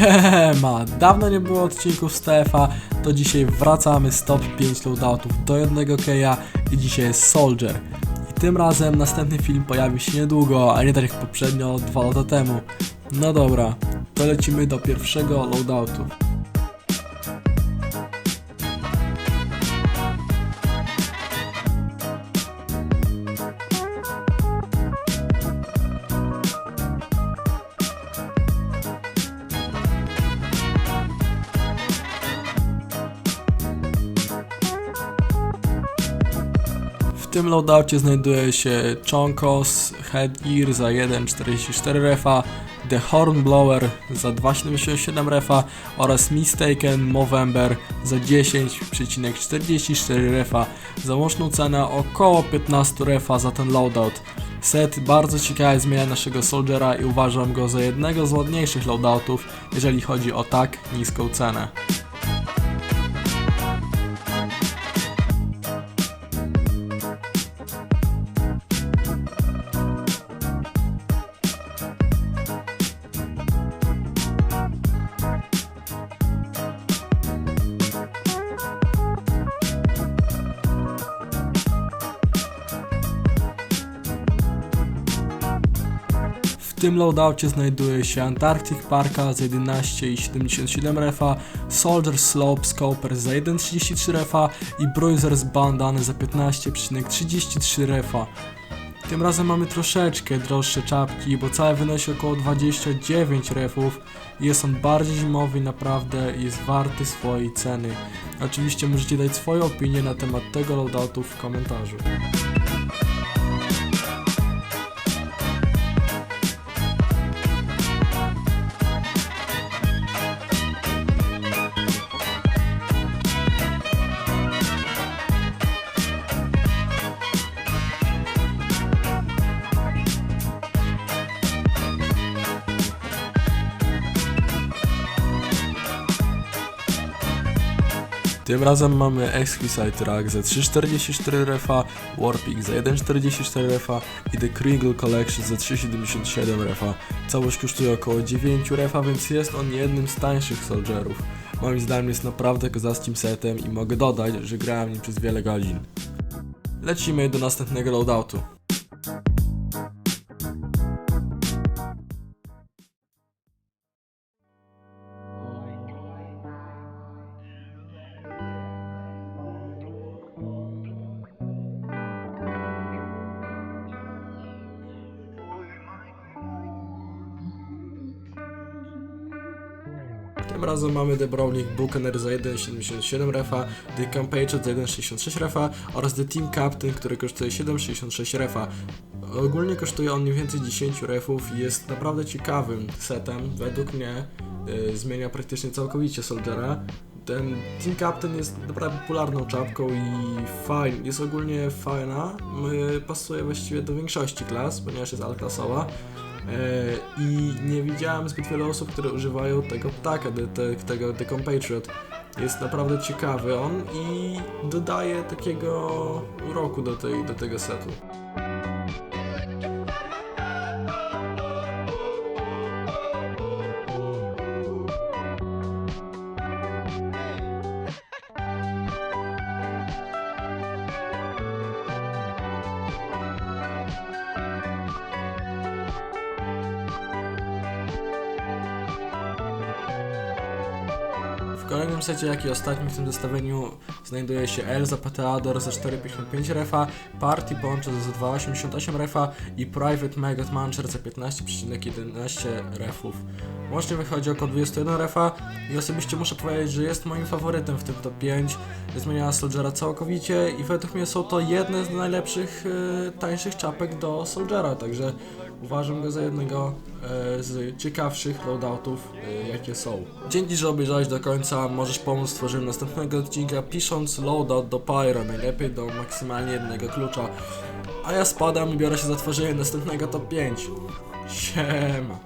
Siema! Dawno nie było odcinków z TFA, to dzisiaj wracamy z top 5 loadoutów do jednego keja i dzisiaj jest Soldier. I tym razem następny film pojawi się niedługo, a nie tak jak poprzednio dwa lata temu. No dobra, to lecimy do pierwszego loadoutu. Tym loadoucie znajduje się Chonkos Headgear za 1.44 refa, The Hornblower za 2.77 refa oraz Mistaken Movember za 10,44 refa za łączną cenę około 15 refa za ten loadout. Set bardzo ciekawie zmienia naszego Soldiera i uważam go za jednego z ładniejszych loadoutów, jeżeli chodzi o tak niską cenę. W tym loadoucie znajduje się Antarctic Parka za 11,77 refa, Soldier Slope Scoper za 1,33 refa i Bruisers Bandany za 15,33 refa. Tym razem mamy troszeczkę droższe czapki, bo całe wynosi około 29 refów. Jest on bardziej zimowy i naprawdę jest warty swojej ceny. Oczywiście możecie dać swoją opinię na temat tego loadoutu w komentarzu. Tym razem mamy Exquisite Rack za 3,44 refa, Warpig za 1,44 refa i The Kringle Collection za 3,77 refa. Całość kosztuje około 9 refa, więc jest on jednym z tańszych Soldierów. Moim zdaniem jest naprawdę kozackim setem i mogę dodać, że grałem nim przez wiele godzin. Lecimy do następnego loadoutu. Tym razem mamy The Browning Buccaneer za 1,77 refa, The Compatriot za 1,66 refa oraz The Team Captain, który kosztuje 7,66 refa. Ogólnie kosztuje on mniej więcej 10 refów i jest naprawdę ciekawym setem. Według mnie y, zmienia praktycznie całkowicie Soldiera. Ten Team Captain jest naprawdę popularną czapką i fajn, jest ogólnie fajna. y, Pasuje właściwie do większości klas, ponieważ jest alt-klasowa. E, I nie widziałem zbyt wiele osób, które używają tego ptaka, te, tego The Compatriot. Jest naprawdę ciekawy on i dodaje takiego uroku do, tej, do tego setu. Kolejnym secie, jak i ostatnim w tym zestawieniu, znajduje się Elza Pateador za 4,55 refa, Party Poncho za 2,88 refa i Private Maggot Muncher za 15,11 refów. Łącznie wychodzi około 21 refa i osobiście muszę powiedzieć, że jest moim faworytem w tym top 5. Zmieniała Soldiera całkowicie i według mnie są to jedne z najlepszych, e, tańszych czapek do Soldiera, także uważam go za jednego e, z ciekawszych loadoutów, e, jakie są. Dzięki, że obejrzałeś do końca, możesz pomóc w stworzeniu następnego odcinka pisząc loadout do Pyro, najlepiej do maksymalnie jednego klucza. A ja spadam i biorę się za tworzenie następnego top 5. Siema.